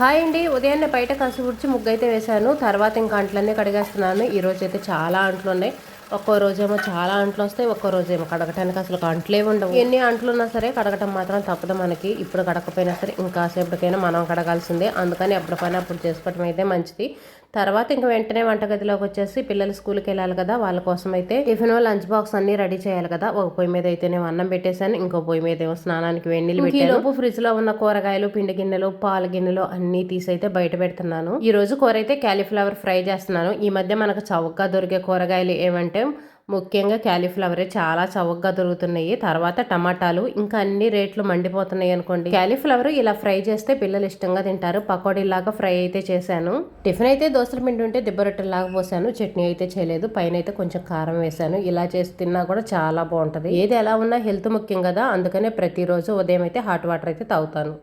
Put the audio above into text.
Hi అండి. ఉదయాన్నే బయట కసి ఉడిచి ముగ్గు అయితే వేశాను. తర్వాత ఇంకా అంట్లన్నీ కడిగేస్తున్నాను. ఈ అయితే చాలా అంట్లు ఉన్నాయి ఒక్కో రోజేమో చాలా అంట్లు వస్తాయి ఒక్కో రోజేమో కడగటానికి అసలు అంట్లే ఉండవు. ఎన్ని అంట్లు ఉన్నా సరే కడగటం మాత్రం తప్పదు మనకి. ఇప్పుడు కడకపోయినా సరే ఇంకాసేపటికైనా మనం కడగాల్సిందే. అందుకని ఎప్పుడు పని అప్పుడు చేసుకోవటం అయితే మంచిది. తర్వాత ఇంకా వెంటనే వంటగదిలోకి వచ్చేసి పిల్లలు స్కూల్కి వెళ్ళాలి కదా వాళ్ళ కోసం అయితే టిఫిన్ లంచ్ బాక్స్ అన్ని రెడీ చేయాలి కదా. ఒక పొయ్యి మీద అయితే నేను అన్నం పెట్టేశాను ఇంకో పొయ్యి మీద ఏమో స్నానానికి వెన్నీళ్ళు పెట్టాను. లోపు ఫ్రిడ్జ్లో ఉన్న కూరగాయలు పిండి గిన్నెలు పాల గిన్నెలు అన్ని తీసి అయితే బయట పెడుతున్నాను. ఈ రోజు కూర అయితే క్యాలీఫ్లవర్ ఫ్రై చేస్తున్నాను. ఈ మధ్య మనకు చౌకగా దొరికే కూరగాయలు ఏమంటే ముఖ్యంగా క్యాలీఫ్లవరే చాలా చౌకగా దొరుకుతున్నాయి. తర్వాత టమాటాలు ఇంకా అన్ని రేట్లు మండిపోతున్నాయి అనుకోండి. క్యాలీఫ్లవర్ ఇలా ఫ్రై చేస్తే పిల్లలు ఇష్టంగా తింటారు. పకోడీలాగా ఫ్రై అయితే చేశాను. టిఫిన్ అయితే దోశల పిండి ఉంటే దిబ్బరొట్టెలాగా పోసాను. చట్నీ అయితే చేయలేదు. పైన అయితే కొంచెం కారం వేశాను ఇలా చేసి తిన్నా కూడా చాలా బాగుంటుంది. ఏది ఎలా ఉన్నా హెల్త్ ముఖ్యం కదా. అందుకనే ప్రతిరోజు ఉదయం అయితే హాట్ వాటర్ అయితే తాగుతాను.